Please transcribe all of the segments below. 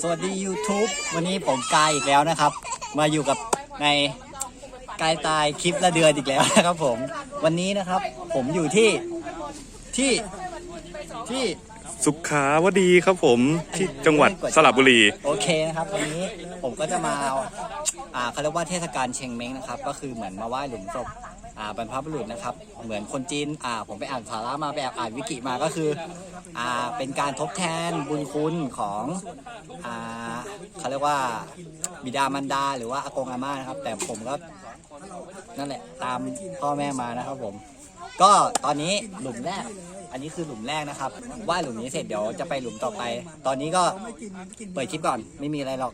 สวัสดี YouTube วันนี้ผมกายอีกแล้วนะครับ มาอยู่กับในกายตายคลิปละเดือนอีกแล้วนะครับผม วันนี้นะครับผมอยู่ที่ที่ที่สุขาวดีครับผมที่จังหวัดสระบุรี โอเคนะครับวันนี้ผมก็จะมาเอาอ่าเขาเรียกว่าเทศกาลเชงเม้งนะครับ ก็คือเหมือนมาไหว้หลุมศพอ่า บรรพบุรุษนะครับ เหมือนคนจีนอ่าผมไปอ่านสาระมาไปอ่านวิกิมาก็คืออ่าเป็นการทดแทนบุญคุณของอ่าเขาเรียกว่าบิดามารดา หรือว่าอากงอาม่านะครับ แต่ผมก็นั่นแหละตามพ่อแม่มานะครับผม ก็ตอนนี้หลุมแรกอันนี้คือหลุมแรกนะครับ ว่าหลุมนี้เสร็จเดี๋ยวจะไปหลุมต่อไป ตอนนี้ก็เปิดคลิปก่อนไม่มีอะไรหรอก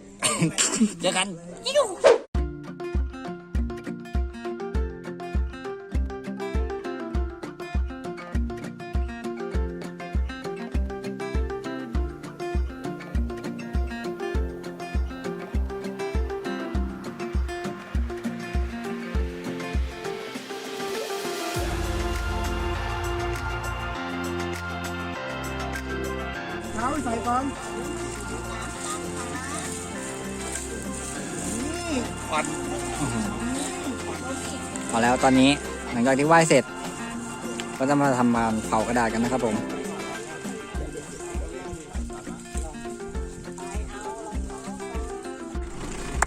เจอกัน ยิ้วพอแล้วตอนนี้หลังจากที่ไหว้เสร็จ ก็จะมาทำการเผากระดาษกันนะครับผม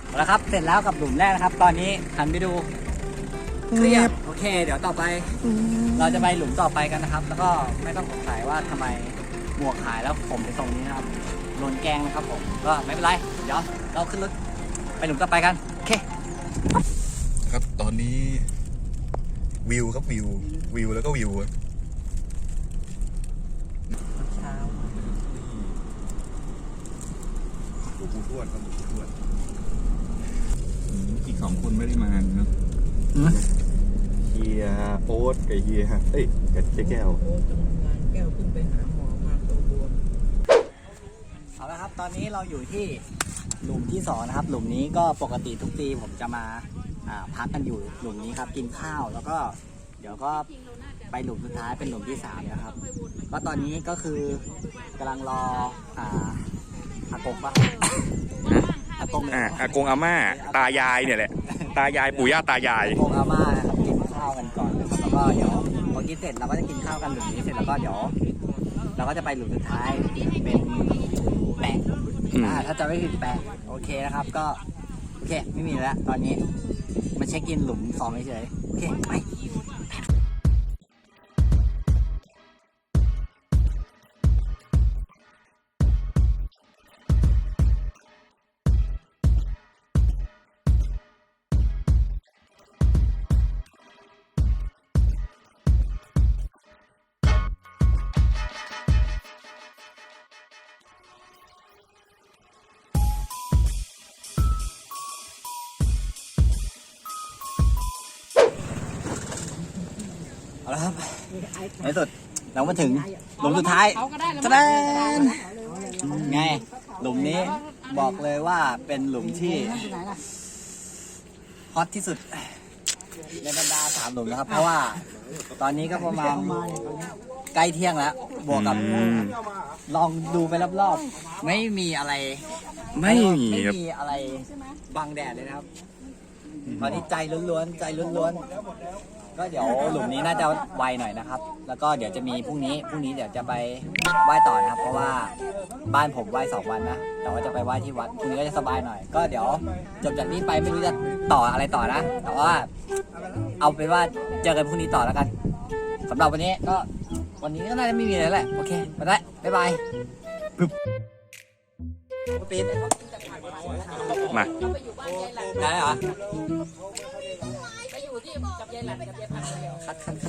เอาละครับ เสร็จแล้วกับหลุมแรกนะครับ ตอนนี้หันไปดูเครียบโอเค เดี๋ยวต่อไป เราจะไปหลุมต่อไปกันนะครับ แล้วก็ไม่ต้องสงสัยว่าทำไม หมวกหายแล้วผมไปตรงนี้นะครับโดนแกล้งนะครับผมก็ไม่เป็นไร เดี๋ยวเราขึ้นรถไปหลุมต่อไปกัน โอเค ครับตอนนี้วิวครับวิววิวแล้วก็วิวเช้าหลวงปู่ทวดครับหลวงปู่ทวดอีกสองคนไม่ได้มาเนาะเฮียโอ๊ตกับเฮียเอ้ยกับเจ๊แก้ว โอ้จงงานแก้วเพิ่งไปหาหมอมาตัวบวม เอาละครับ ตอนนี้เราอยู่ที่หลุมที่สองนะครับ หลุมนี้ก็ปกติทุกปีผมจะมาอ่าพักกันอยู่หลุมนี้ครับ กินข้าวแล้วก็ เดี๋ยวก็ไปหลุมสุดท้ายเป็นหลุมที่สามนะครับ ก็ตอนนี้ก็คือกำลังรออ่าอากงปะอากงเลยอะอากงอาม่า ตายายเนี่ยแหละ ตายายปู่ย่าตายาย อากงอาม่านะครับกินข้าวกันก่อนนะครับแล้วก็เดี๋ยวพอกินเสร็จเราก็จะกินข้าวกันหลุมนี้เสร็จแล้วก็เดี๋ยว เราก็จะไปหลุมสุดท้ายเป็นแปะ อืม อ่าถ้าจะไม่ผิดแปะโอเคนะครับก็ โอเค ไม่มีแล้ว ตอนนี้ มาเช็คอินหลุมสองเฉยๆโอเค ไป เอาละครับในที่สุดเรามาถึงหลุมสุดท้ายแสดงไง หลุมนี้บอกเลยว่าเป็นหลุมที่ฮอตที่สุดในบรรดาสามหลุมนะครับ เพราะว่า ตอนนี้ก็ประมาณใกล้เที่ยงแล้ว บวกกับอืมลองดูไปรอบๆ ไม่มีอะไร ไม่มีไม่ครับมีอะไรบังแดดเลยนะครับตอนนี้ใจล้วนๆ ใจล้วนๆ ก็เดี๋ยวหลุมนี้น่าจะไวหน่อยนะครับ แล้วก็เดี๋ยวจะมีพรุ่งนี้พรุ่งนี้เดี๋ยวจะไปไหว้ต่อนะครับ เพราะว่าบ้านผมไหว้สองวันนะแต่ว่าจะไปไหว้ที่วัดพรุ่งนี้ก็จะสบายหน่อย ก็เดี๋ยวจบจากนี้ไปไม่รู้จะต่ออะไรต่อนะ แต่ว่าเอาเป็นว่าเจอกันพรุ่งนี้ต่อแล้วกันสำหรับวันนี้ก็วันนี้ก็น่าจะไม่มีอะไรแล้วแหละโอเคไปได้บ๊ายบายปึ๊บปีนมาได้เหรอไปอยู่ ที่กับยายหลันกับยายพันธุ์คัดคัดคัด